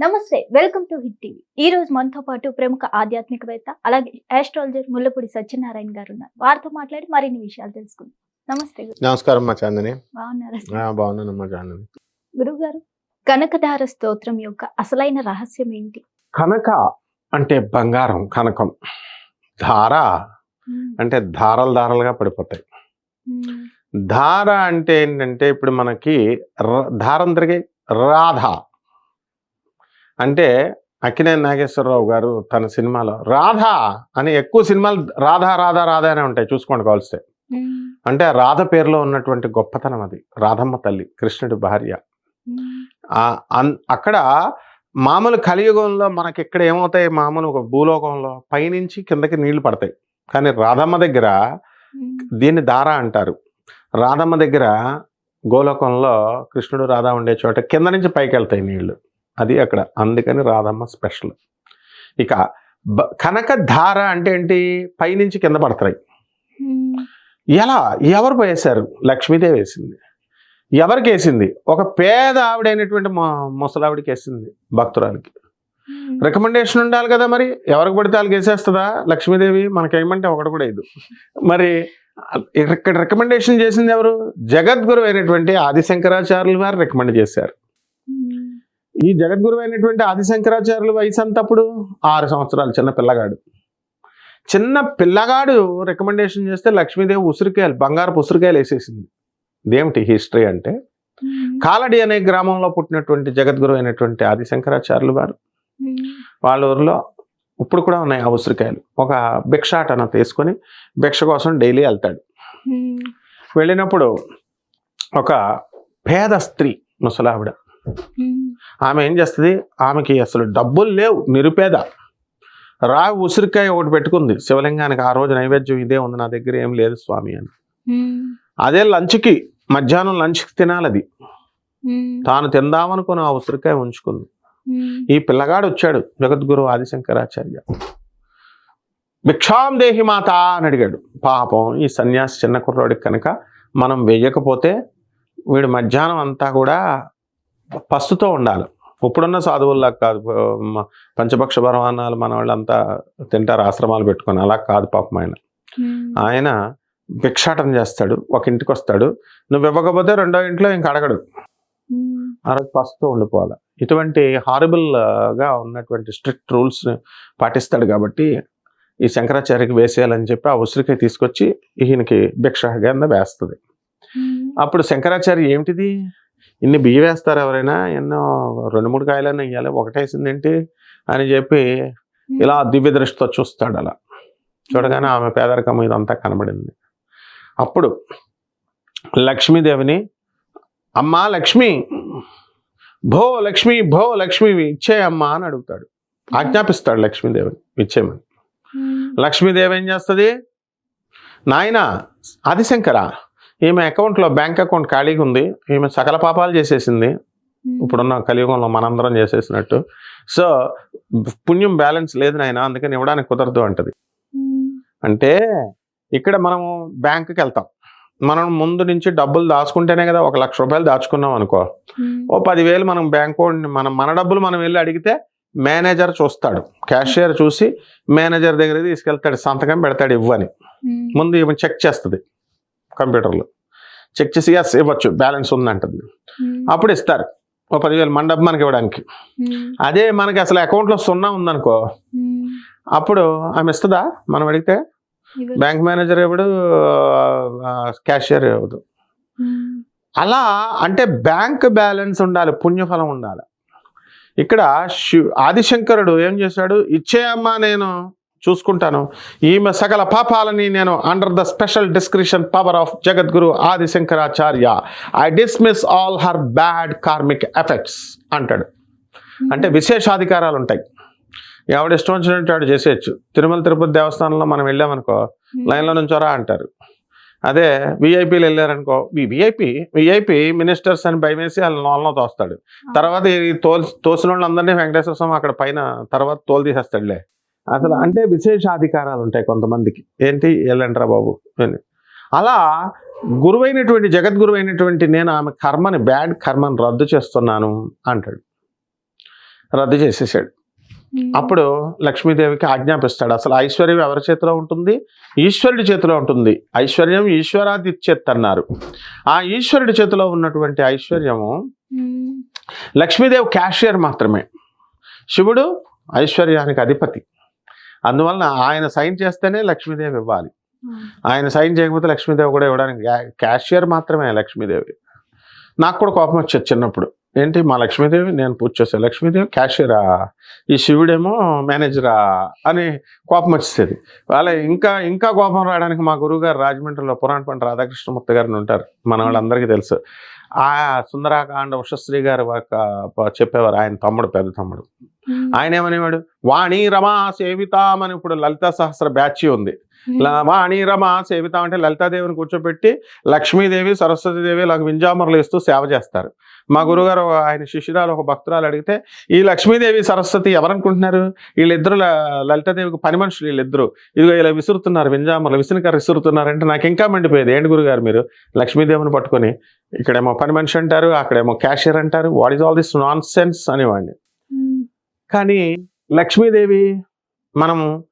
నమస్తే welcome to hit TV. ఈ రోజు మనతో పాటు ప్రముఖ ఆధ్యాత్మికవేత్త అలాగే ఆస్ట్రాలజర్ ముల్లపూడి సత్యనారాయణ గారు ఉన్నారు. వారితో మాట్లాడి మరిన్ని విషయాలు తెలుసుకుందాం. నమస్తే నమస్కారం మా చాందని. బాగున్నారా? చాందని. గురువు గారు కనకధార స్తోత్రం యొక్క అసలైన రహస్యం ఏంటి? కనక అంటే బంగారం కనకం. ధార. అంటే ధారలు ధారలుగా పడిపోతాయి. ధార అంటే ఏంటంటే ఇప్పుడు మనకి ధారం తిరిగే రాధ. అంటే అక్కినేని నాగేశ్వరరావు గారు తన సినిమాలో రాధ అని ఎక్కువ సినిమాలు రాధా రాధా రాధా అనే ఉంటాయి. చూసుకోండి కావాల్స్తే. అంటే రాధ పేరులో ఉన్నటువంటి గొప్పతనం అది. రాధమ్మ తల్లి కృష్ణుడి భార్య. అక్కడ మామూలు కలియుగంలో మనకి ఇక్కడ ఏమవుతాయి? మామూలు ఒక భూలోకంలో పైనుంచి కిందకి నీళ్ళు పడతాయి. కానీ రాధమ్మ దగ్గర. దీన్ని దార అంటారు. రాధమ్మ దగ్గర గోలోకంలో కృష్ణుడు రాధ ఉండే చోట కింద నుంచి పైకి వెళ్తాయి నీళ్ళు. అది అక్కడ. అందుకని రాధమ్మ స్పెషల్. ఇక బ- కనక ధార అంటే ఏంటి? పైనుంచి కింద పడతాయి. ఎలా? ఎవరు వేశారు లక్ష్మీదేవి వేసింది. ఎవరికి వేసింది? ఒక పేద ఆవిడైనటువంటి మా ముసలావిడికి వేసింది భక్తురాలకి. రికమెండేషన్ ఉండాలి కదా మరి? ఎవరికి పడితే వాళ్ళకి వేసేస్తుందా? లక్ష్మీదేవి మనకేమంటే ఒకటి కూడా ఇది మరి ఇక్కడ రికమెండేషన్ చేసింది ఎవరు? జగద్గురు అయినటువంటి ఆదిశంకరాచార్యులు వారు రికమెండ్ చేశారు. ఈ జగద్గురు అయినటువంటి ఆదిశంకరాచార్యుల వయసు అంతా అప్పుడు ఆరు సంవత్సరాలు చిన్న పిల్లగాడు చిన్న పిల్లగాడు రికమెండేషన్ చేస్తే లక్ష్మీదేవి ఉసిరికాయలు బంగారపు ఉసిరికాయలు వేసేసింది ఇదేమిటి హిస్టరీ అంటే. కాలడి అనే గ్రామంలో పుట్టినటువంటి జగద్గురు అయినటువంటి ఆదిశంకరాచార్యులు వారు మ్మ్. వాళ్ళ ఊరిలో ఇప్పుడు కూడా ఉన్నాయి ఆ ఉసిరికాయలు ఒక భిక్షాటన తీసుకొని భిక్ష కోసం డైలీ వెళ్తాడు. వెళ్ళినప్పుడు ఒక పేద స్త్రీ ముసలావిడ. ఆమె ఏం చేస్తుంది? ఆమెకి అసలు డబ్బులు లేవు నిరుపేద. రా ఉసిరికాయ ఒకటి పెట్టుకుంది. శివలింగానికి ఆ రోజు నైవేద్యం ఇదే ఉంది నా దగ్గర ఏం లేదు స్వామి అని. అదే లంచ్కి మధ్యాహ్నం లంచ్కి తినాలి అది మ్మ్. తాను తిందామనుకుని ఆ ఉసిరికాయ ఉంచుకుంది. ఈ పిల్లగాడు వచ్చాడు జగద్గురు ఆదిశంకరాచార్య. భిక్షాం దేహి మాత అని అడిగాడు. పాపం ఈ సన్యాసి చిన్న కుర్రాడికి కనుక మనం వెయ్యకపోతే వీడు మధ్యాహ్నం అంతా కూడా పస్తుతో ఉండాలి. ఇప్పుడున్న సాధువుల్లా కాదు. పంచభక్ష పరమాన్నాలు మన వాళ్ళంతా తింటారు ఆశ్రమాలు పెట్టుకొని. అలా కాదు పాపం ఆయన. ఆయన భిక్షాటన చేస్తాడు ఒక ఇంటికి వస్తాడు. నువ్వు ఇవ్వకపోతే రెండో ఇంట్లో ఇంక అడగడు. ఆ రోజు పసుతో ఉండిపోవాలి. ఇటువంటి హారబుల్గా ఉన్నటువంటి స్ట్రిక్ట్ రూల్స్ పాటిస్తాడు కాబట్టి ఈ శంకరాచార్యకి వేసేయాలని చెప్పి ఆ ఉసిరికాయ తీసుకొచ్చి ఈయనకి భిక్ష కింద వేస్తుంది. అప్పుడు శంకరాచార్య ఏమిటిది? ఇన్ని బియ్యం వేస్తారు ఎవరైనా ఎన్నో రెండు మూడు కాయలన్నా ఇవ్వాలి ఒకటేసింది ఏంటి అని చెప్పి ఇలా దివ్య దృష్టితో చూస్తాడు అలా. చూడగానే ఆమె పేదరికం ఇదంతా కనబడింది. అప్పుడు లక్ష్మీదేవిని అమ్మా లక్ష్మి భో లక్ష్మి భో లక్ష్మి ఇచ్చేయమ్మా అని అడుగుతాడు. ఆజ్ఞాపిస్తాడు లక్ష్మీదేవిని ఇచ్చేయమని. లక్ష్మీదేవి ఏం చేస్తుంది? నాయన ఆదిశంకర ఈమె అకౌంట్లో బ్యాంక్ అకౌంట్ ఖాళీగా ఉంది. ఈమె సకల పాపాలు చేసేసింది. మ్మ్. ఇప్పుడున్న కలియుగంలో మనందరం చేసేసినట్టు. సో పుణ్యం బ్యాలెన్స్ లేదు నాయన. అందుకని ఇవ్వడానికి కుదరదు అంటది. మ్మ్. అంటే ఇక్కడ మనము బ్యాంకుకి వెళ్తాం. మనం ముందు నుంచి డబ్బులు దాచుకుంటేనే కదా ఒక లక్ష రూపాయలు దాచుకున్నాం అనుకో. మ్మ్. ఓ పదివేలు మనం బ్యాంకు మనం మన డబ్బులు మనం వెళ్ళి అడిగితే మేనేజర్ చూస్తాడు. క్యాషియర్ చూసి మేనేజర్ దగ్గర తీసుకెళ్తాడు. సంతకం పెడతాడు ఇవ్వని. ముందు ఈమె చెక్ చేస్తుంది. కంప్యూటర్లో చెక్ చేసి ఎస్ ఇవ్వచ్చు బ్యాలెన్స్ ఉందంటుంది మ్మ్. అప్పుడు ఇస్తారు ఓ పదివేలు డబ్బు మనకి ఇవ్వడానికి మ్మ్. అదే మనకి అసలు అకౌంట్లో సున్నా ఉందనుకో మ్మ్. అప్పుడు ఆమె ఇస్తుందా మనం అడిగితే. బ్యాంక్ మేనేజర్ ఇవ్వడు క్యాషియర్ ఇవ్వదు. అలా అంటే బ్యాంక్ బ్యాలెన్స్ ఉండాలి పుణ్యఫలం ఉండాలి ఇక్కడ శివ్ ఆదిశంకరుడు ఏం చేశాడు ఇచ్చేయమ్మా నేను చూసుకుంటాను. ఈమె సకల పాపాలని నేను under the special description power of Jagadguru Adishankaracharya. I dismiss all her bad karmic effects అంటాడు. అంటే విశేషాధికారాలు ఉంటాయి ఎవడు ఇష్టం వచ్చినట్టు వాడు చేసేయచ్చు. తిరుమల తిరుపతి దేవస్థానంలో మనం వెళ్ళామనుకో మ్మ్. లైన్లో నుంచోరా అంటారు. అదే విఐపీలు వెళ్ళారనుకో ఈ విఐపి విఐపి మినిస్టర్స్ అని భయమేసి వాళ్ళ లోన్లో తోస్తాడు. తర్వాత ఈ తోల్ తోసిన వాళ్ళందరినీ వెంకటేశ్వర స్వామి అక్కడ పైన తర్వాత తోలు తీసేస్తాడులే. అసలు అంటే విశేషాధికారాలు ఉంటాయి కొంతమందికి. ఏంటి? వెళ్ళంటారా బాబు అని. అలా గురువైనటువంటి జగద్గురువైనటువంటి నేను ఆమె కర్మని బ్యాడ్ కర్మని రద్దు చేస్తున్నాను అంటాడు. రద్దు చేసేసాడు. అప్పుడు లక్ష్మీదేవికి ఆజ్ఞాపిస్తాడు. అసలు ఐశ్వర్యం ఎవరి చేతిలో ఉంటుంది? ఈశ్వరుడి చేతిలో ఉంటుంది. ఐశ్వర్యం ఈశ్వరాదిత్యత్ అన్నారు ఆ ఈశ్వరుడి చేతిలో ఉన్నటువంటి ఐశ్వర్యము. లక్ష్మీదేవి క్యాషియర్ మాత్రమే. శివుడు ఐశ్వర్యానికి అధిపతి. అందువలన ఆయన సైన్ చేస్తేనే లక్ష్మీదేవి ఇవ్వాలి. ఆయన సైన్ చేయకపోతే లక్ష్మీదేవి కూడా ఇవ్వడానికి క్యా- క్యాషియర్ మాత్రమే లక్ష్మీదేవి. నాకు కూడా కోపం వచ్చేది చిన్నప్పుడు. ఏంటి మా లక్ష్మీదేవి? నేను పూజ చేశాను లక్ష్మీదేవి? క్యాషియరా? ఈ శివుడేమో మేనేజరా? అని కోపం వచ్చేది. వాళ్ళ ఇంకా ఇంకా కోపం రావడానికి మా గురువు గారు రాజమండ్రిలో పురాణ పంట రాధాకృష్ణమూర్తి గారిని ఉంటారు. మన వాళ్ళందరికీ తెలుసు. ఆ సుందరాకాండ ఉషశ్రీ గారు ఒక చెప్పేవారు. ఆయన తమ్ముడు పెద్ద తమ్ముడు. ఆయన ఏమనేవాడు? వాణి రమా సేవితాం అని ఇప్పుడు లలితా సహస్ర బ్యాచ్ ఉంది. ల- వాణి రమా సేవితాం అంటే లలితాదేవిని కూర్చోబెట్టి లక్ష్మీదేవి సరస్వతీదేవి ఇలా వింజామరలు ఇస్తూ సేవ చేస్తారు. మా గురుగారు ఆయన శిష్యురాలు ఒక భక్తురాలు అడిగితే ఈ లక్ష్మీదేవి సరస్వతి ఎవరనుకుంటున్నారు? వీళ్ళిద్దరు లలితాదేవికి పని మనుషులు వీళ్ళిద్దరు. ఇదిగో ఇలా విసురుతున్నారు వింజామరలు విసునకర విసురుతున్నారు అంటే నాకు ఇంకా మండిపోయేది. ఏంటి గురుగారు మీరు? లక్ష్మీదేవిని పట్టుకొని ఇక్కడేమో పని మనిషి అంటారు అక్కడేమో క్యాషియర్ అంటారు what is all this nonsense అనేవాడిని. కానీ లక్ష్మీదేవి మనం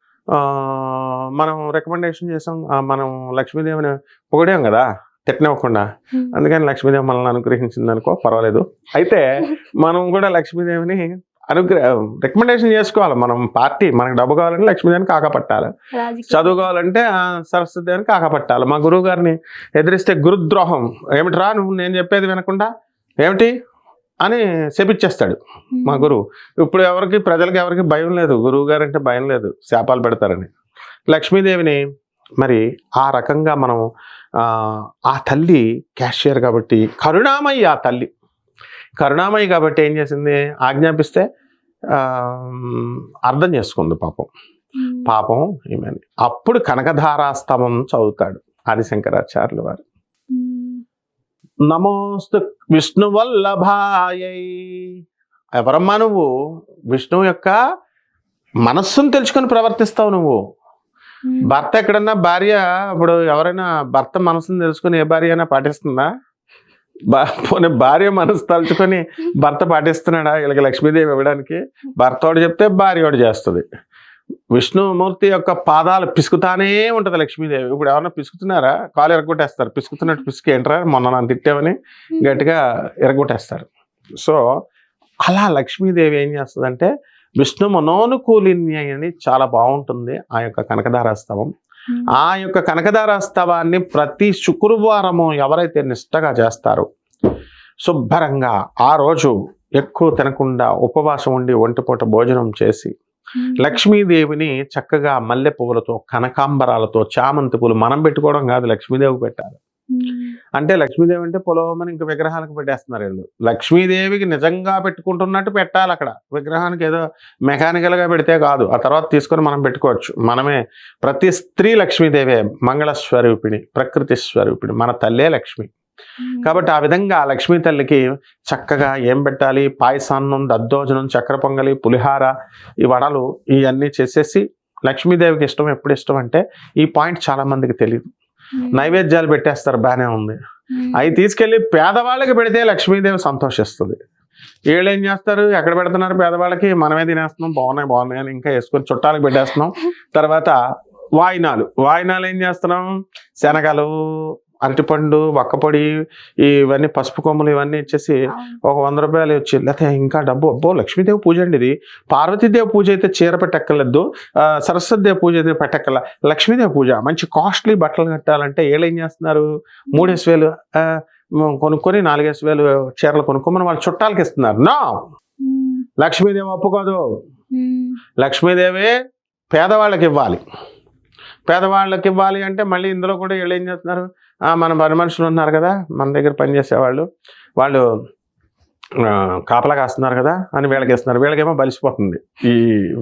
మనం రికమెండేషన్ చేసాం. మనం లక్ష్మీదేవిని పొగిడాం కదా తిట్టనివ్వకుండా. అందుకని లక్ష్మీదేవి మనల్ని అనుగ్రహించింది అనుకో పర్వాలేదు. అయితే మనం కూడా లక్ష్మీదేవిని అనుగ్రహ రికమెండేషన్ చేసుకోవాలి. మనం పార్టీ మనకు డబ్బు కావాలంటే లక్ష్మీదేవిని కాకపట్టాలి. రాజకీయ- చదువుకోవాలంటే ఆ, సరస్వతి దేవిని కాకపట్టాలి. మా గురువు గారిని ఎదిరిస్తే గురుద్రోహం. ఏమిట్రా నువ్వు నేను చెప్పేది వినకుండా? ఏమిటి? అని శపిచ్చేస్తాడు. మా గురువు. ఇప్పుడు ఎవరికి ప్రజలకు ఎవరికి భయం లేదు. గురువు గారు అంటే భయం లేదు. శాపాలు పెడతారని. లక్ష్మీదేవిని మరి ఆ రకంగా మనం ఆ, తల్లి క్యాషియర్ కాబట్టి కరుణామయ్య ఆ తల్లి. కరుణామయ్య కాబట్టి ఏం చేసింది? ఆజ్ఞాపిస్తే అర్థం చేసుకుంది పాపం. ఉమ్. పాపం ఈమెని అప్పుడు కనకధారాస్తమం చదువుతాడు ఆదిశంకరాచార్యులు వారు. నమోస్తు విష్ణు వల్లభాయై. ఎవరమ్మా నువ్వు? విష్ణువు యొక్క మనస్సును తెలుసుకొని ప్రవర్తిస్తావు నువ్వు. భర్త ఎక్కడన్నా భార్య ఇప్పుడు ఎవరైనా భర్త మనసును తెలుసుకొని ఏ భార్య అయినా పాటిస్తుందా? పోనీ భార్య మనసు తలుచుకొని భర్త పాటిస్తున్నాడా? వీళ్ళకి లక్ష్మీదేవి ఇవ్వడానికి? భర్త వాడు చెప్తే భార్య వాడు చేస్తుంది. విష్ణుమూర్తి యొక్క పాదాలు పిసుకుతానే ఉంటది లక్ష్మీదేవి. ఇప్పుడు ఎవరన్నా పిసుకుతున్నారా? కాలు ఎరగొట్టేస్తారు. పిసుకుతున్నట్టు పిసుకు ఏంట్రా మొన్న నన్ను తిట్టామని గట్టిగా ఎరగొట్టేస్తారు. సో అలా లక్ష్మీదేవి ఏం చేస్తుందంటే విష్ణు మనోనుకూలిని అని చాలా బాగుంటుంది ఆ యొక్క కనకదారాస్తవం. ఆ యొక్క కనకదారాస్తవాన్ని ప్రతి శుక్రవారము ఎవరైతే నిష్టగా చేస్తారో శుభ్రంగా ఆ రోజు ఎక్కువ తినకుండా ఉపవాసం ఉండి ఒంటిపూట భోజనం చేసి. లక్ష్మీదేవిని చక్కగా మల్లె పువ్వులతో కనకాంబరాలతో చామంతి పూలు మనం పెట్టుకోవడం కాదు లక్ష్మీదేవి పెట్టాలి. అంటే లక్ష్మీదేవి అంటే పొలవమని ఇంకా విగ్రహాలకు పెట్టేస్తున్నారు వీళ్ళు. లక్ష్మీదేవికి నిజంగా పెట్టుకుంటున్నట్టు పెట్టాలి అక్కడ. విగ్రహానికి ఏదో మెకానికల్గా పెడితే కాదు. ఆ తర్వాత తీసుకొని మనం పెట్టుకోవచ్చు. మనమే ప్రతి స్త్రీ లక్ష్మీదేవే మంగళ స్వరూపిణి ప్రకృతి స్వరూపిణి మన తల్లే లక్ష్మి. కాబట్టి ఆ విధంగా లక్ష్మీ తల్లికి చక్కగా ఏం పెట్టాలి? పాయసాన్నం దద్దోజనం చక్కెర పొంగలి పులిహార ఈ వడలు ఇవన్నీ చేసేసి లక్ష్మీదేవికి ఇష్టం ఎప్పుడు ఇష్టం అంటే ఈ పాయింట్ చాలా మందికి తెలియదు. నైవేద్యాలు పెట్టేస్తారు బాగానే ఉంది. అవి తీసుకెళ్ళి పేదవాళ్ళకి పెడితే లక్ష్మీదేవి సంతోషిస్తుంది. వీళ్ళు ఏం చేస్తారు? ఎక్కడ పెడుతున్నారు పేదవాళ్ళకి? మనమే తినేస్తున్నాం బాగున్నాయి బాగున్నాయి అని ఇంకా వేసుకొని చుట్టాలకు పెట్టేస్తున్నాం. తర్వాత వాయినాలు. వాయినాలు ఏం చేస్తున్నాం? శనగలు అరటిపండు వక్కపొడి ఇవన్నీ పసుపు కొమ్మలు ఇవన్నీ ఇచ్చేసి. ఒక వంద రూపాయలు వచ్చి లేకపోతే ఇంకా డబ్బు అబ్బో లక్ష్మీదేవి పూజ అండి ఇది. పార్వతీదేవి పూజ అయితే చీర పెట్టక్కర్లేదు. సరస్వతిదేవి పూజ అయితే పెట్టక్కర్ల. లక్ష్మీదేవి పూజ మంచి కాస్ట్లీ బట్టలు కట్టాలంటే వీళ్ళు ఏం చేస్తున్నారు? మూడేసి వేలు కొనుక్కొని నాలుగేసి వేలు చీరలు కొనుక్కోమని వాళ్ళ చుట్టాలకి ఇస్తున్నారు. నా. లక్ష్మీదేవి ఒప్పుకోదు. ఉమ్. లక్ష్మీదేవి పేదవాళ్ళకి ఇవ్వాలి. పేదవాళ్ళకి ఇవ్వాలి అంటే మళ్ళీ ఇందులో కూడా వీళ్ళు ఏం చేస్తున్నారు? మన పని మనుషులు ఉన్నారు కదా మన దగ్గర పనిచేసేవాళ్ళు వాళ్ళు కాపలా కాస్తున్నారు కదా అని వీళ్ళకి ఇస్తున్నారు. వీళ్ళకేమో బలిసిపోతుంది. ఈ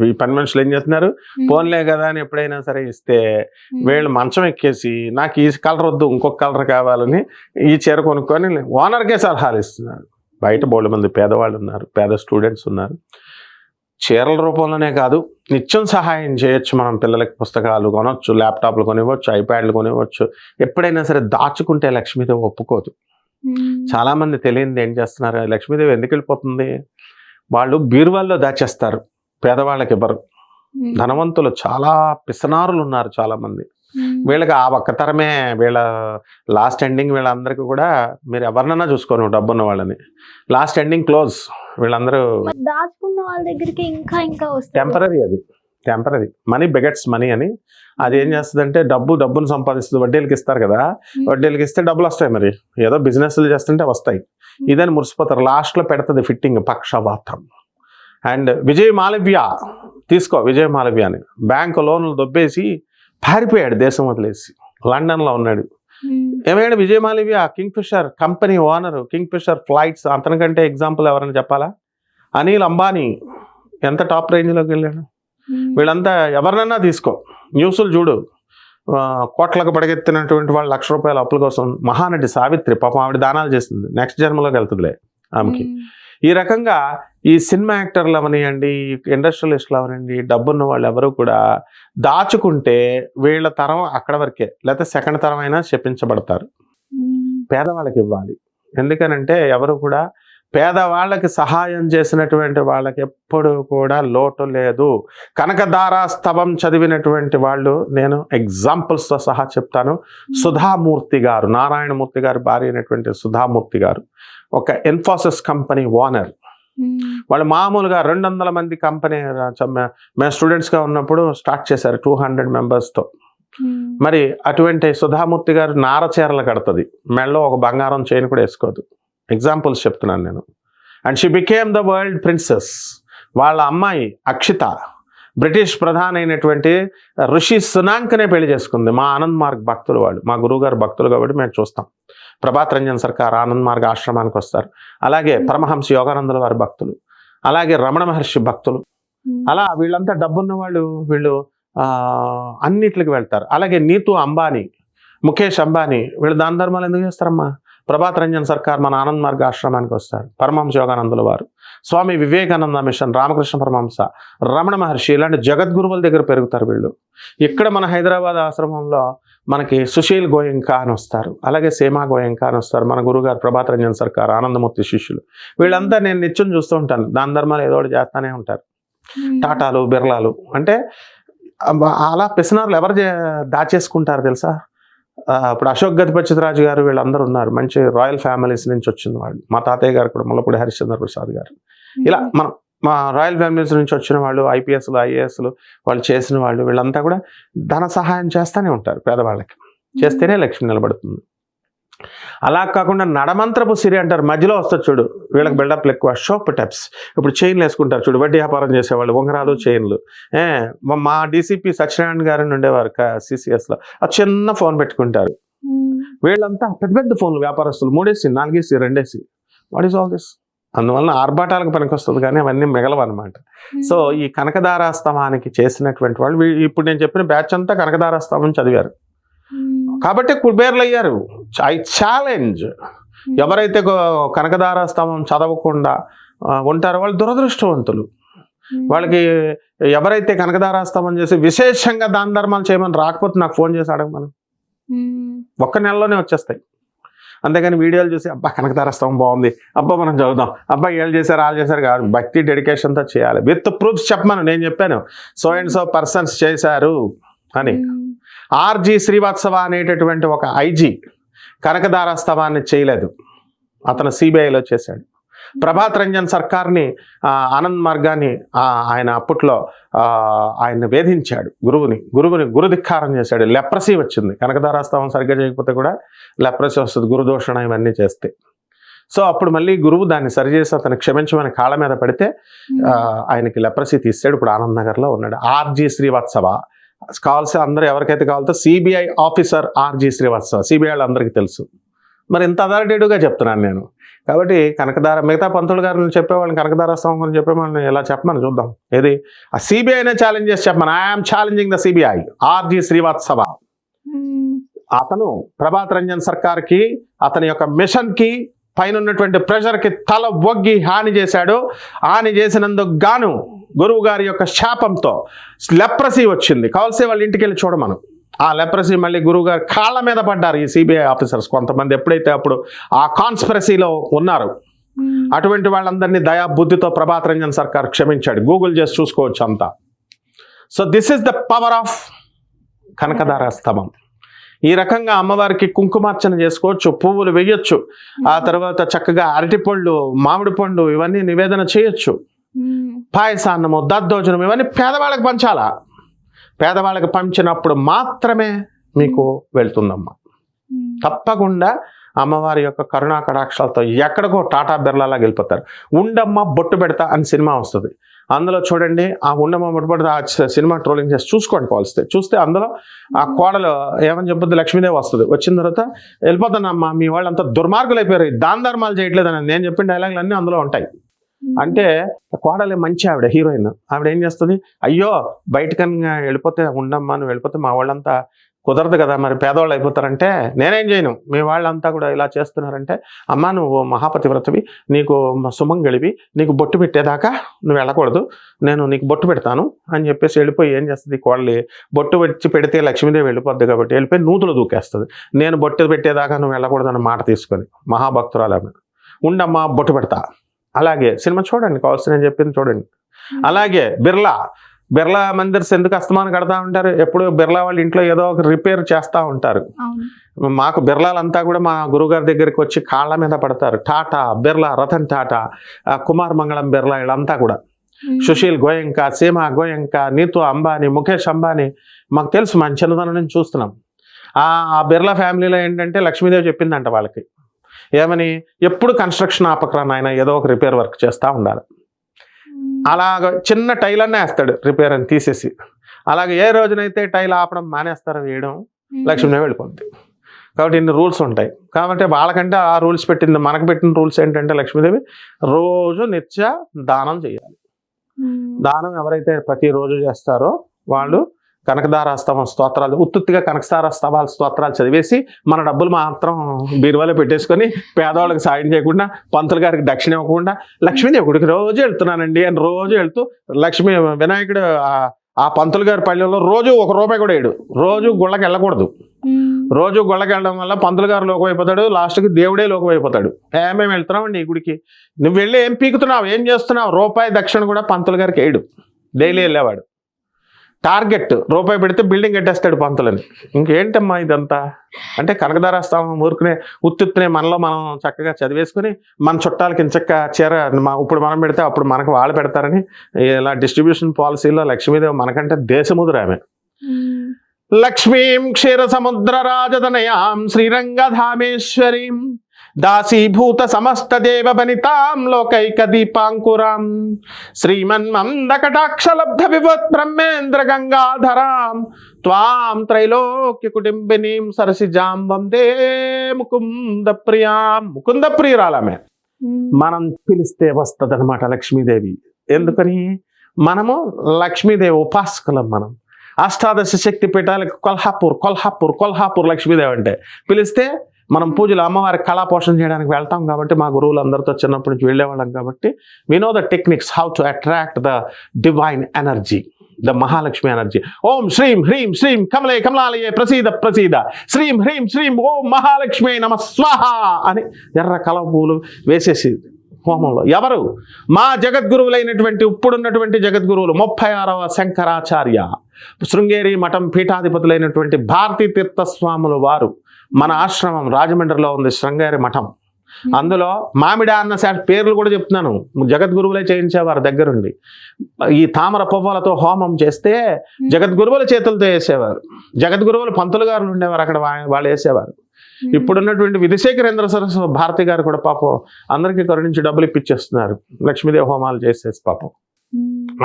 ఈ పని మనుషులు ఏం చేస్తున్నారు. ఫోన్లే కదా అని ఎప్పుడైనా సరే ఇస్తే. వీళ్ళు మంచం ఎక్కేసి నాకు ఈ కలర్ వద్దు ఇంకొక కలర్ కావాలని ఈ చీర కొనుక్కొని ఓనర్కే సలహాలు ఇస్తున్నారు. బయట బోళ్ళ మంది పేదవాళ్ళు ఉన్నారు పేద స్టూడెంట్స్ ఉన్నారు. చీరల రూపంలోనే కాదు నిత్యం సహాయం చేయొచ్చు మనం పిల్లలకి పుస్తకాలు కొనవచ్చు ల్యాప్టాప్లు కొనివ్వచ్చు ఐప్యాడ్లు కొనివ్వచ్చు. ఎప్పుడైనా సరే దాచుకుంటే లక్ష్మీదేవి ఒప్పుకోదు. ఉమ్. చాలా మంది తెలియనిది ఏం చేస్తున్నారు? లక్ష్మీదేవి ఎందుకు వెళ్ళిపోతుంది? వాళ్ళు బీరువాల్లో దాచేస్తారు పేదవాళ్ళకి ఇవ్వరు. ధనవంతులు చాలా పిసనారులు ఉన్నారు చాలా మంది ఉమ్, వీళ్ళకి ఆ ఒక్క తరమే వీళ్ళ లాస్ట్ ఎండింగ్ వీళ్ళందరికీ కూడా మీరు ఎవరినైనా చూసుకోను డబ్బున్న వాళ్ళని. లాస్ట్ ఎండింగ్ క్లోజ్ వీళ్ళందరూ దాచుకున్న వాళ్ళ దగ్గరికి ఇంకా ఇంకా వస్తుంది. టెంపరీ అది. టెంపరీ మనీ బెగెట్స్ మనీ అని. అది ఏం చేస్తుందంటే డబ్బు డబ్బును సంపాదిస్తుంది. వడ్డీలకి ఇస్తారు కదా. వడ్డీలకి ఇస్తే డబ్బులు వస్తాయి మరి. ఏదో బిజినెస్లు చేస్తుంటే వస్తాయి. ఇదని మురిసిపోతారు. లాస్ట్లో పెడుతుంది ఫిట్టింగ్ పక్షవాతం. అండ్ విజయ్ మాలవ్య తీసుకో విజయ్ మాలవ్య అని బ్యాంకు లోన్లు దొబ్బేసి పారిపోయాడు దేశం వదిలేసి. లండన్లో ఉన్నాడు. ఏమైనా Vijay Mallya kingfisher company owner kingfisher flights అతనికంటే example ఎవరైనా చెప్పాలా? అనిల్ అంబానీ ఎంత టాప్ రేంజ్లోకి వెళ్ళాడు? ఉమ్, వీళ్ళంతా ఎవరినన్నా తీసుకో. న్యూస్లు చూడు. ఆ, కోట్లకు పడగెత్తినటువంటి వాళ్ళు లక్ష రూపాయల అప్పుల కోసం మహానటి సావిత్రి పాపం ఆవిడ దానాలు చేస్తుంది నెక్స్ట్ జన్మలోకి వెళ్తుందిలే ఆమెకి. ఉమ్, ఈ రకంగా ఈ సినిమా యాక్టర్లు అవనివ్వండి ఇండస్ట్రియలిస్టులు అవనండి డబ్బున్న వాళ్ళు ఎవరు కూడా దాచుకుంటే వీళ్ళ తరం అక్కడ వరకే లేకపోతే సెకండ్ తరం అయినా శపించబడతారు ఉమ్, పేదవాళ్ళకి ఇవ్వాలి. ఎందుకనంటే ఎవరు కూడా పేదవాళ్ళకి సహాయం చేసినటువంటి వాళ్ళకి ఎప్పుడు కూడా లోటు లేదు. కనకదారా స్తవం చదివినటువంటి వాళ్ళు నేను ఎగ్జాంపుల్స్తో సహా చెప్తాను. సుధామూర్తి గారు నారాయణమూర్తి గారి భార్య అయినటువంటి సుధామూర్తి గారు ఒక ఇన్ఫోసిస్ కంపెనీ ఓనర్. వాళ్ళు మామూలుగా రెండు వందల మంది కంపెనీ మేము స్టూడెంట్స్గా ఉన్నప్పుడు స్టార్ట్ చేశారు టూ హండ్రెడ్ మెంబర్స్తో. ఉమ్, మరి అటువంటి సుధామూర్తి గారు నార చీరలు కడుతుంది. మెడలో ఒక బంగారం చైన్ కూడా వేసుకోదు. ఎగ్జాంపుల్స్ చెప్తున్నాను నేను. And she became the world princess వాళ్ళ అమ్మాయి అక్షిత బ్రిటిష్ ప్రధాని అయినటువంటి ఋషి సునాంక్నే పెళ్ళి చేసుకుంది. మా ఆనంద్ మార్గ్ భక్తులు వాళ్ళు. మా గురువుగారు భక్తులు కాబట్టి మేము చూస్తాం. ప్రభాత్ రంజన్ సర్కార్ ఆనంద్ మార్గ్ ఆశ్రమానికి వస్తారు. అలాగే పరమహంస యోగానందుల వారి భక్తులు. అలాగే రమణ మహర్షి భక్తులు. అలా వీళ్ళంతా డబ్బున్న వాళ్ళు వీళ్ళు అన్నిట్లకి వెళ్తారు. అలాగే నీతు అంబానీ ముఖేష్ అంబానీ వీళ్ళు దాన ధర్మాలు ఎందుకు చేస్తారమ్మా? ప్రభాత్ రంజన్ సర్కార్ మన ఆనంద్ మార్గ ఆశ్రమానికి వస్తారు. పరమహంస యోగానందుల వారు. స్వామి వివేకానంద మిషన్ రామకృష్ణ పరమహంస రమణ మహర్షి ఇలాంటి జగద్గురువుల దగ్గర పెరుగుతారు వీళ్ళు. ఇక్కడ మన హైదరాబాద్ ఆశ్రమంలో మనకి సుశీల్ గోయంకా అని వస్తారు. అలాగే సేమా గోయంకా అని వస్తారు. మన గురుగారు ప్రభాత్ రంజన్ సర్కార్ ఆనందమూర్తి శిష్యులు. వీళ్ళంతా నేను నిత్యం చూస్తూ ఉంటాను. దాన ధర్మాలు ఏదో ఒకటి చేస్తానే ఉంటారు. టాటాలు బిర్లాలు. అంటే అలా పిసనార్లు ఎవరు దాచేసుకుంటారు తెలుసా? ఇప్పుడు అశోక్ గజపతి రాజు గారు వీళ్ళందరూ ఉన్నారు. మంచి రాయల్ ఫ్యామిలీస్ నుంచి వచ్చిన వాళ్ళు. మా తాతయ్య గారు కూడా ముల్లపూడి హరిశ్చంద్ర ప్రసాద్ గారు. ఇలా మనం మా రాయల్ ఫ్యామిలీస్ నుంచి వచ్చిన వాళ్ళు ఐపీఎస్లు ఐఏఎస్లు వాళ్ళు చేసిన వాళ్ళు వీళ్ళంతా కూడా ధన సహాయం చేస్తూనే ఉంటారు పేదవాళ్ళకి. చేస్తేనే లక్ష్మి నిలబడుతుంది. అలా కాకుండా నడమంత్రపు సిరి అంటారు. మధ్యలో వస్తుంది చూడు వీళ్ళకి బిల్డప్లు ఎక్కువ. షోప్ టెప్స్. ఇప్పుడు చైన్లు వేసుకుంటారు చూడు వడ్డీ వ్యాపారం చేసేవాళ్ళు ఉంగరాలు చైన్లు ఏ మా- డీసీపీ సత్యనారాయణ గారు ఉండేవారు సిసిఎస్లో. ఆ చిన్న ఫోన్ పెట్టుకుంటారు. వీళ్ళంతా పెద్ద పెద్ద ఫోన్లు వ్యాపారస్తులు. మూడేసి నాలుగేసి రెండేసి. వాట్ ఈస్ ఆల్ దిస్ అందువలన ఆర్భాటాలకు పనికొస్తుంది కానీ అవన్నీ మిగలవన్నమాట. సో ఈ కనకదారాస్తమానికి చేసినటువంటి వాళ్ళు ఇప్పుడు నేను చెప్పిన బ్యాచ్ అంతా కనకదారాస్తమం చదివారు. ఉమ్, కాబట్టి కుబేర్లు అయ్యారు ఐ ఛాలెంజ్. ఉమ్, ఎవరైతే కనకదారాస్తమం చదవకుండా ఉంటారో వాళ్ళు దురదృష్టవంతులు. వాళ్ళకి ఎవరైతే కనకదారాస్తమం చేసి విశేషంగా దాన ధర్మాలు చేయమని రాకపోతే నాకు ఫోన్ చేసి అడగమను. ఒక్క నెలలోనే వచ్చేస్తాయి. అంతేగాని వీడియోలు చూసి అబ్బా కనకదారస్తవం బాగుంది. అబ్బా మనం చదువుదాం. అబ్బా వీళ్ళు చేశారు వాళ్ళు చేశారు కాదు. భక్తి డెడికేషన్తో చేయాలి. విత్ ప్రూఫ్స్ చెప్పమను నేను చెప్పాను. సో అండ్ సో పర్సన్స్ చేశారు అని. ఉమ్, ఆర్జీ శ్రీవాత్సవ అనేటటువంటి ఒక ఐజీ కనకదారస్తవాన్ని చేయలేదు. అతను సిబిఐలో చేశాడు. ప్రభాత్ రంజన్ సర్కార్ని ఆనంద్ మార్గాన్ని ఆయన అప్పట్లో ఆయన్ని వేధించాడు గురువుని గురువుని గురుధిక్కారం చేశాడు. లెప్రసీ వచ్చింది. కనకదారాస్తవం సరిగ్గా చేయకపోతే కూడా లెప్రసీ వస్తుంది గురుదోషణ ఇవన్నీ చేస్తే. సో అప్పుడు మళ్ళీ గురువు దాన్ని సరిచేసి అతను క్షమించమని కాళ్ళ మీద పెడితే ఆయనకి లెప్రసీ తీసాడు ఇప్పుడు ఆనంద్ నగర్లో ఉన్నాడు. ఆర్జీ శ్రీవాత్సవ. కావాల్సిన అందరూ ఎవరికైతే కావాలో CBI officer RG Srivastava. CBI అందరికీ తెలుసు. మరి ఇంత అథారిటేటివ్గా చెప్తున్నాను నేను. కాబట్టి కనకదార మిగతా పంతులు గారిని చెప్పేవాళ్ళని కనకదార స్వామి గురించి చెప్పేవాళ్ళని ఎలా చెప్పమని చూద్దాం. ఏది? ఆ సిబిఐనే ఛాలెంజ్ చేసి చెప్పమని. I'm challenging the CBI RG Srivastava అతను ప్రభాత్ రంజన్ సర్కార్కి అతని యొక్క మిషన్కి పైన ఉన్నటువంటి ప్రెషర్కి తల ఒగ్గి హాని చేశాడు. హాని చేసినందుకు గాను గురువు గారి యొక్క శాపంతో లెప్రసీ వచ్చింది. కావాల్సి వాళ్ళ ఇంటికి వెళ్ళి చూడమను. ఆ లెప్రసీ మళ్ళీ గురువు గారు కాళ్ళ మీద పడ్డారు ఈ సిబిఐ ఆఫీసర్స్ కొంతమంది ఎప్పుడైతే అప్పుడు ఆ కాన్స్పిరసీలో ఉన్నారు అటువంటి వాళ్ళందరినీ దయా బుద్ధితో ప్రభాత్ రంజన్ సర్కార్ క్షమించాడు. గూగుల్ చేసి చూసుకోవచ్చు అంతా. So this is the power of Kanakadhara స్తంభం. ఈ రకంగా అమ్మవారికి కుంకుమార్చన చేసుకోవచ్చు పువ్వులు వేయొచ్చు ఆ తర్వాత చక్కగా అరటిపళ్ళు మామిడి పండు ఇవన్నీ నివేదన చేయొచ్చు. పాయసాన్నము దద్దోజనం ఇవన్నీ పేదవాళ్ళకి పంచాలా? పేదవాళ్ళకి పంచినప్పుడు మాత్రమే మీకు వెళ్తుందమ్మా. తప్పకుండా అమ్మవారి యొక్క కరుణా కటాక్షాలతో ఎక్కడికో టాటా బిర్లాలా వెళ్ళిపోతారు. ఉండమ్మ బొట్టు పెడతా అని సినిమా వస్తుంది. అందులో చూడండి ఆ ఉండమ్మ బొట్టు పెడతా ఆ సినిమా ట్రోలింగ్ చేసి చూసుకోండి పోలిస్తే చూస్తే అందులో ఆ కోడలు ఏమని చెప్పొద్దు లక్ష్మీదేవి వస్తుంది. వచ్చిన తర్వాత వెళ్ళిపోతానమ్మా మీ వాళ్ళంతా దుర్మార్గులు అయిపోయారు దాన ధర్మాలు చేయట్లేదని నేను చెప్పిన డైలాగులు అన్నీ అందులో ఉంటాయి. అంటే కోడలే మంచి ఆవిడ హీరోయిన్. ఆవిడ ఏం చేస్తుంది? అయ్యో బయటకన్నా వెళ్ళిపోతే ఉండమ్మా నువ్వు వెళ్ళిపోతే మా వాళ్ళంతా కుదరదు కదా మరి పేదవాళ్ళు అయిపోతారంటే నేనేం చేయను. మీ వాళ్ళంతా కూడా ఇలా చేస్తున్నారంటే అమ్మా నువ్వు మహాపతివ్రతవి నీకు సుమంగళివి నీకు బొట్టు పెట్టేదాకా నువ్వు వెళ్ళకూడదు. నేను నీకు బొట్టు పెడతాను అని చెప్పేసి వెళ్ళిపోయి ఏం చేస్తుంది కోడలి? బొట్టు పెట్టి పెడితే లక్ష్మీదేవి వెళ్ళిపోద్ది కాబట్టి వెళ్ళిపోయి నూతులు దూకేస్తుంది. నేను బొట్టు పెట్టేదాకా నువ్వు వెళ్ళకూడదు అన్న మాట తీసుకొని మహాభక్తురాలు ఆమె. ఉండమ్మా బొట్టు పెడతా. అలాగే సినిమా చూడండి కావాల్సిన నేను చెప్పింది చూడండి. అలాగే బిర్లా బిర్లా మందిర్స్ ఎందుకు అస్తమానం కడతా ఉంటారు? ఎప్పుడు బిర్లా వాళ్ళ ఇంట్లో ఏదో ఒక రిపేర్ చేస్తూ ఉంటారు. మాకు బిర్లాలంతా కూడా మా గురుగారి దగ్గరికి వచ్చి కాళ్ళ మీద పడతారు. టాటా బిర్లా రతన్ టాటా కుమార్ మంగళం బిర్లా వీళ్ళంతా కూడా. సుశీల్ గోయంక సీమా గోయంక నీతు అంబానీ ముఖేష్ అంబానీ మాకు తెలుసు మన చిన్నతనం నుంచి చూస్తున్నాం. ఆ బిర్లా ఫ్యామిలీలో ఏంటంటే లక్ష్మీదేవి చెప్పిందంట వాళ్ళకి. ఏమని? ఎప్పుడు కన్స్ట్రక్షన్ ఆపకరా నాయన ఏదో ఒక రిపేర్ వర్క్ చేస్తూ ఉండాలి. అలాగ చిన్న టైల్ అనే వేస్తాడు రిపేర్ అని తీసేసి. అలాగే ఏ రోజునైతే టైల్ ఆపడం మానేస్తారో వేయడం లక్ష్మీదేవి వెళ్ళిపోద్ది. కాబట్టి ఇన్ని రూల్స్ ఉంటాయి. కాబట్టి వాళ్ళకంటే ఆ రూల్స్ పెట్టింది మనకు పెట్టిన రూల్స్ ఏంటంటే లక్ష్మీదేవి రోజు నిత్య దానం చేయాలి. దానం ఎవరైతే ప్రతిరోజు చేస్తారో వాళ్ళు కనకదార స్తవం స్తోత్రాలు ఉత్తుత్తిగా కనకదార స్తవాల స్తోత్రాలు చదివేసి మన డబ్బులు మాత్రం బీరువాలో పెట్టేసుకొని పేదవాళ్ళకి సాయం చేయకుండా పంతులు గారికి దక్షిణ ఇవ్వకుండా లక్ష్మీదేవి గుడికి రోజు వెళ్తున్నానండి అని రోజు వెళ్తూ లక్ష్మీ వినాయకుడు ఆ- ఆ పంతులు గారి పల్లెల్లో రోజు ఒక రూపాయి కూడా వేయడు. రోజు గుళ్ళకి వెళ్ళకూడదు. రోజు గుళ్ళకి వెళ్ళడం వల్ల పంతులు గారు లోకం అయిపోతాడు లాస్ట్కి దేవుడే లోకం అయిపోతాడు. ఏ మేము వెళ్తున్నామండి ఈ గుడికి. నువ్వు వెళ్ళి ఏం పీకుతున్నావు ఏం చేస్తున్నావు? రూపాయి దక్షిణ కూడా పంతులు గారికి వేయడు. డైలీ వెళ్ళేవాడు. టార్గెట్ రూపాయి పెడితే బిల్డింగ్ కట్టేస్తాడు పంతులని. ఇంకేంటమ్మా ఇదంతా? అంటే కనకదారాస్తాం ఊరుకునే ఉత్తుత్తునే మనలో మనం చక్కగా చదివేసుకుని మన చుట్టాలకి ఇంచక్క చీర ఇప్పుడు మనం పెడితే అప్పుడు మనకు వాళ్ళు పెడతారని ఇలా డిస్ట్రిబ్యూషన్ పాలసీలో లక్ష్మీదేవి మనకంటే దేశముదురు ఆమె. లక్ష్మీం క్షీర సముద్ర రాజదనయాం శ్రీరంగధామేశ్వరీం దాసీభూత సమస్త దేవ బనితాం లోకైక దీపాంకురాం శ్రీమన్మంద కటాక్షలబ్ధ వివత్ బ్రహ్మేంద్ర గంగాధరాం త్వాం త్రైలోక్య కుటుంబినీం సరసిజాం వందే ముకుంద ప్రియాం ముకుంద ప్రియురాలమే మనం పిలిస్తే వస్తుంది లక్ష్మీదేవి. ఎందుకని? మనము లక్ష్మీదేవి ఉపాసకులం మనం. అష్టాదశ శక్తి పీఠాలకు కొల్హాపూర్ కొల్హాపూర్ కొల్హాపూర్ లక్ష్మీదేవి అంటే పిలిస్తే మనం పూజలు అమ్మవారి కళా పోషణ చేయడానికి వెళ్తాం కాబట్టి మా గురువులు అందరితో చిన్నప్పటి నుంచి వెళ్ళేవాళ్ళం కాబట్టి we know the techniques how to attract the divine energy the Mahalakshmi energy ఓం శ్రీం హ్రీం శ్రీం కమలే కమలాలయే ప్రసీద ప్రసీద. శ్రీం హ్రీం శ్రీం ఓం మహాలక్ష్మి నమ స్వాహ అని ఎర్ర కల పూలు వేసేసి హోమంలో. ఎవరు? మా జగద్గురువులైనటువంటి ఇప్పుడున్నటువంటి జగద్గురువులు ముప్పై ఆరవ శంకరాచార్య. శృంగేరి మఠం పీఠాధిపతులైనటువంటి భారతీ తీర్థస్వాములు వారు. మన ఆశ్రమం రాజమండ్రిలో ఉంది శృంగేరి మఠం. అందులో మామిడి అన్న శాఖ పేర్లు కూడా చెప్తున్నాను. జగద్గురువులే చేయించేవారు దగ్గరుండి. ఈ తామర పువ్వులతో హోమం చేస్తే జగద్గురువుల చేతులతో వేసేవారు. జగద్గురువులు పంతులు గారు ఉండేవారు అక్కడ వాళ్ళు వేసేవారు. ఇప్పుడున్నటువంటి విధిశేఖరేంద్ర సరస్వ భారతి గారు కూడా పాపం అందరికీ కరుణించి డబ్బులు ఇప్పించేస్తున్నారు లక్ష్మీదేవి హోమాలు చేసేసి పాపం.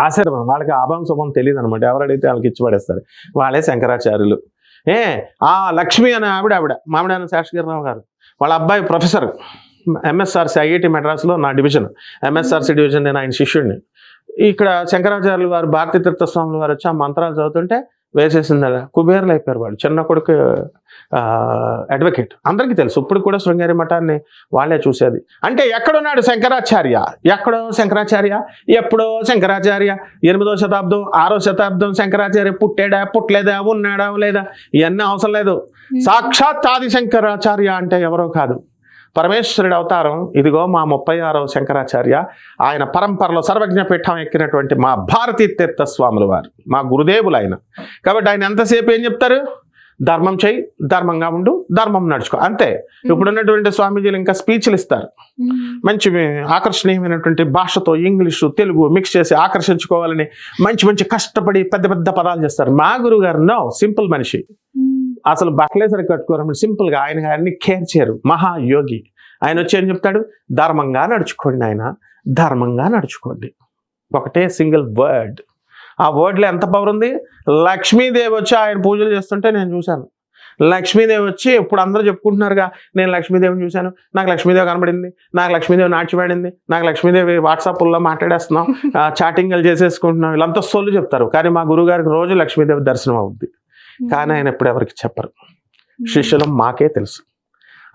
ఆశ్రమం వాళ్ళకి ఆభం శుభం తెలియదు అనమాట ఎవరైతే వాళ్ళకి ఇచ్చి పడేస్తారు. వాళ్ళే శంకరాచార్యులు. ఏ ఆ లక్ష్మి అనే ఆవిడ ఆవిడ మామిడాన శేషగిరిరావు గారు. వాళ్ళ అబ్బాయి ప్రొఫెసర్ ఎంఎస్ఆర్సి ఐఐటి మెడ్రాస్లో నా డివిజన్. ఎంఎస్ఆర్సి డివిజన్ నేను ఆయన శిష్యుడిని. ఇక్కడ శంకరాచార్యులు వారు భారతీ తీర్థస్వాములు వారు వచ్చి ఆ మంత్రాలు చదువుతుంటే వేసేసింది అలా కుబేర్లు అయిపోయారు వాడు చిన్న కొడుకు అడ్వకేట్ అందరికీ తెలుసు. ఇప్పుడు కూడా శృంగేరి మఠాన్ని వాళ్ళే చూసేది. అంటే ఎక్కడున్నాడు శంకరాచార్య? ఎక్కడో శంకరాచార్య? ఎప్పుడో శంకరాచార్య. ఎనిమిదో శతాబ్దం ఆరో శతాబ్దం శంకరాచార్య పుట్టాడా పుట్టలేదా ఉన్నాడా లేదా? ఇవన్నీ అవసరం లేదు. సాక్షాత్ ఆది శంకరాచార్య అంటే ఎవరో కాదు. పరమేశ్వరుడి అవతారం ఇదిగో మా ముప్పై ఆరవ శంకరాచార్య ఆయన పరంపరలో సర్వజ్ఞ పీఠం ఎక్కినటువంటి మా భారతీ తీర్థ స్వాముల వారు మా గురుదేవులు ఆయన కాబట్టి ఆయన ఎంతసేపు ఏం చెప్తారు? ధర్మం చేయి ధర్మంగా ఉండు ధర్మం నడుచుకో. అంతే. ఇప్పుడు ఉన్నటువంటి స్వామీజీలు ఇంకా స్పీచ్లు ఇస్తారు. మంచి ఆకర్షణీయమైనటువంటి భాషతో ఇంగ్లీషు తెలుగు మిక్స్ చేసి ఆకర్షించుకోవాలని మంచి మంచి కష్టపడి పెద్ద పెద్ద పదాలు చేస్తారు. మా గురువు గారు నో సింపుల్ మనిషి. అసలు బట్టలేసరి కట్టుకోరు సింపుల్గా ఆయన గారిని కేర్ చేయరు. మహాయోగి. ఆయన వచ్చి ఏం చెప్తాడు? ధర్మంగా నడుచుకోండి ఆయన ధర్మంగా నడుచుకోండి. ఒకటే సింగిల్ వర్డ్. ఆ వర్డ్లో ఎంత పవర్ ఉంది? లక్ష్మీదేవి వచ్చి ఆయన పూజలు చేస్తుంటే నేను చూశాను. లక్ష్మీదేవి వచ్చి ఇప్పుడు అందరూ చెప్పుకుంటున్నారుగా నేను లక్ష్మీదేవిని చూశాను. నాకు లక్ష్మీదేవి కనబడింది. నాకు లక్ష్మీదేవి నాటిపడింది నాకు లక్ష్మీదేవి వాట్సాప్లో మాట్లాడేస్తున్నాం. చాటింగ్లు చేసేసుకుంటున్నాం. వీళ్ళంతా సొల్లు చెప్తారు. కానీ మా గురువు గారికి రోజు లక్ష్మీదేవి దర్శనం అవుద్ది. కానీ ఆయన ఎప్పుడు ఎవరికి చెప్పరు. శిష్యులం మాకే తెలుసు.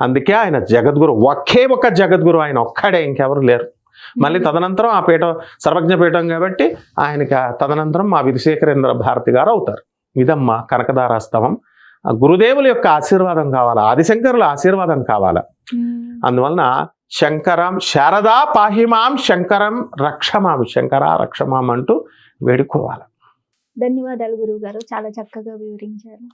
అందుకే ఆయన జగద్గురు ఒకే ఒక జగద్గురు ఆయన ఒక్కడే ఇంకెవరు లేరు. మళ్ళీ తదనంతరం ఆ పీఠం సర్వజ్ఞ పీఠం కాబట్టి ఆయనకి తదనంతరం మా విధుశేఖరేంద్ర భారతి గారు అవుతారు. ఇదమ్మా కనకదారాస్తవం. ఆ గురుదేవుల యొక్క ఆశీర్వాదం కావాలా? ఆదిశంకరుల ఆశీర్వాదం కావాలా? అందువలన శంకరం శారదా పాహిమాం శంకరం రక్షమాం శంకర రక్షమాం అంటూ వేడుకోవాలి. ధన్యవాదాలు గురువు గారు చాలా చక్కగా వివరించారు.